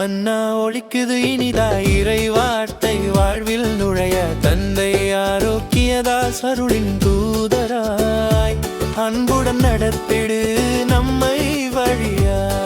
மன்னா ஒழிக்குது இனிதா இறை வார்த்தை வாழ்வில் நுழைய தந்தை ஆரோக்கியதா சருளின் தூதராய். அன்புடன் நடத்திடு நம்மை வழியா.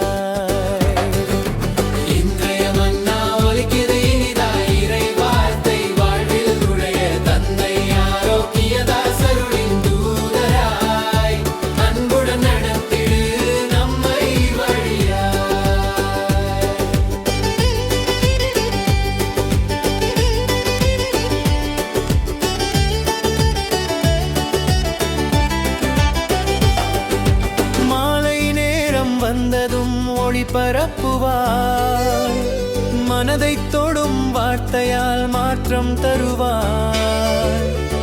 மனதை தொடும் வார்த்தையால் மாற்றம் தருவார்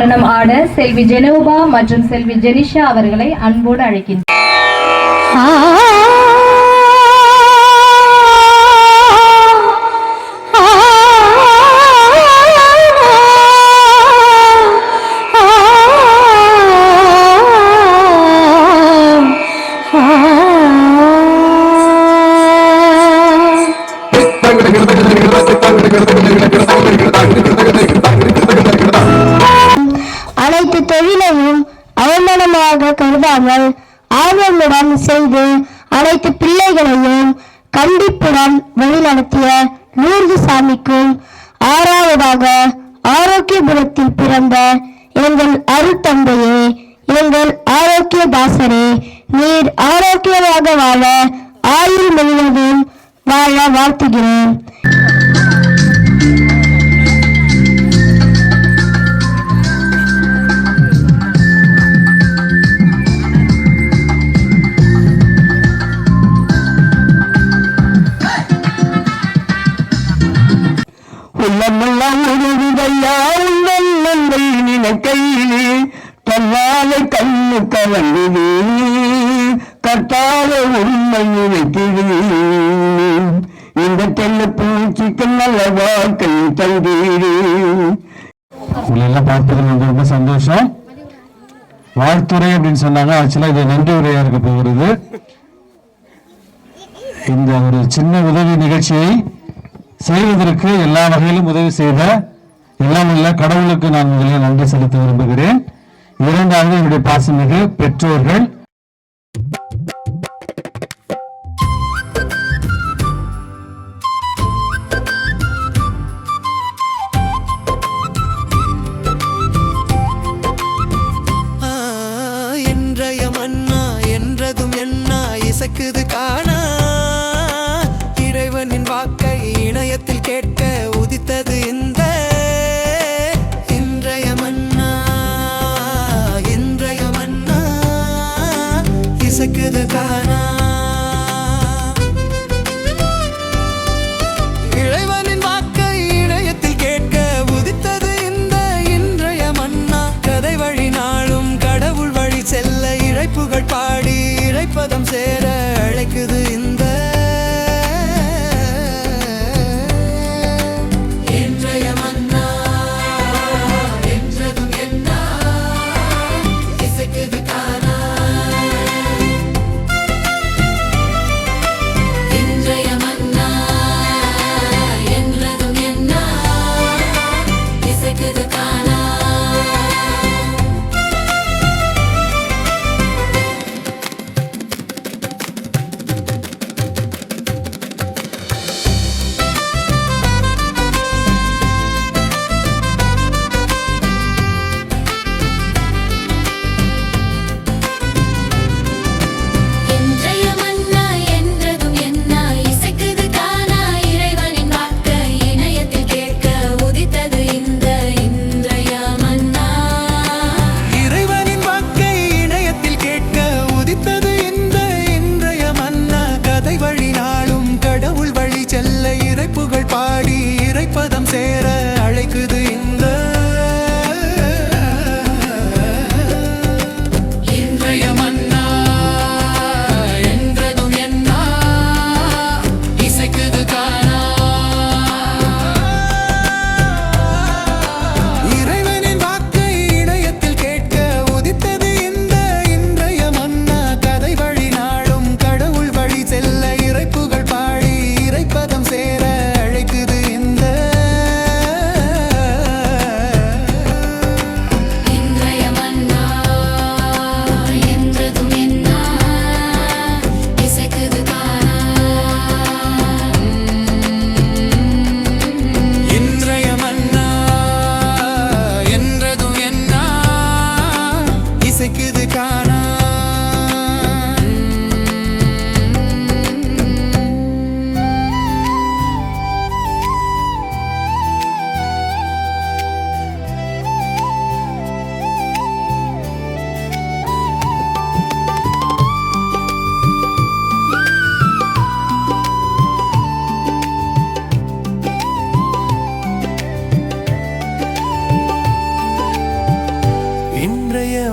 நடனம் ஆட செல்வி ஜெனோபா மற்றும் செல்வி ஜெனிஷா அவர்களை அன்போடு அழைக்கின்றனர் வழிநடத்திய சாமிக்கும் ஆறாவதாக ஆரோக்கியபுரத்தில் பிறந்த எங்கள் அருத்தந்தையே எங்கள் ஆரோக்கிய தாசரே நீர் ஆரோக்கியமாக வாழ ஆயுள் முழுவதும் வாழ வாழ்த்துகிறேன் வாழ்த்துறை அப்படின்னு சொன்னாங்க. ஆக்சுவலாக இது நன்றி உரையா இருக்க போகிறது. இந்த ஒரு சின்ன உதவி நிகழ்ச்சியை செய்வதற்கு எல்லா வகையிலும் உதவி செய்த எல்லாம் உள்ள கடவுளுக்கு நான் முதலில் நன்றி செலுத்த விரும்புகிறேன். இரண்டாவது என்னுடைய பாசமிகு பெற்றோர்கள். இசைக்குது காணா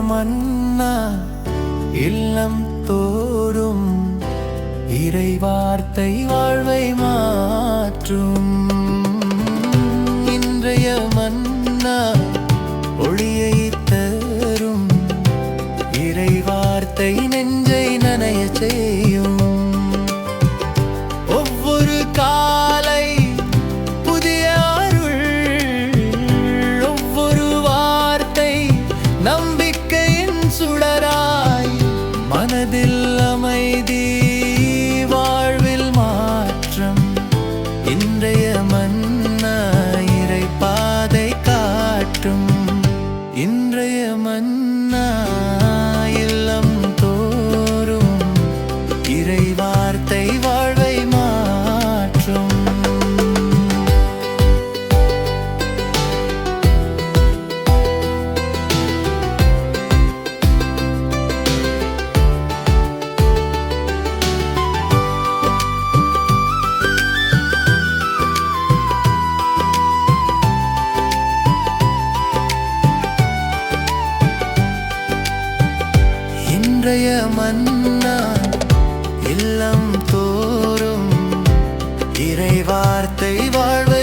மன்னா இல்லம் தோறும் இறைவார்த்தை வாழ்வை மாற்றும். இறை வார்த்தை வாழ்வு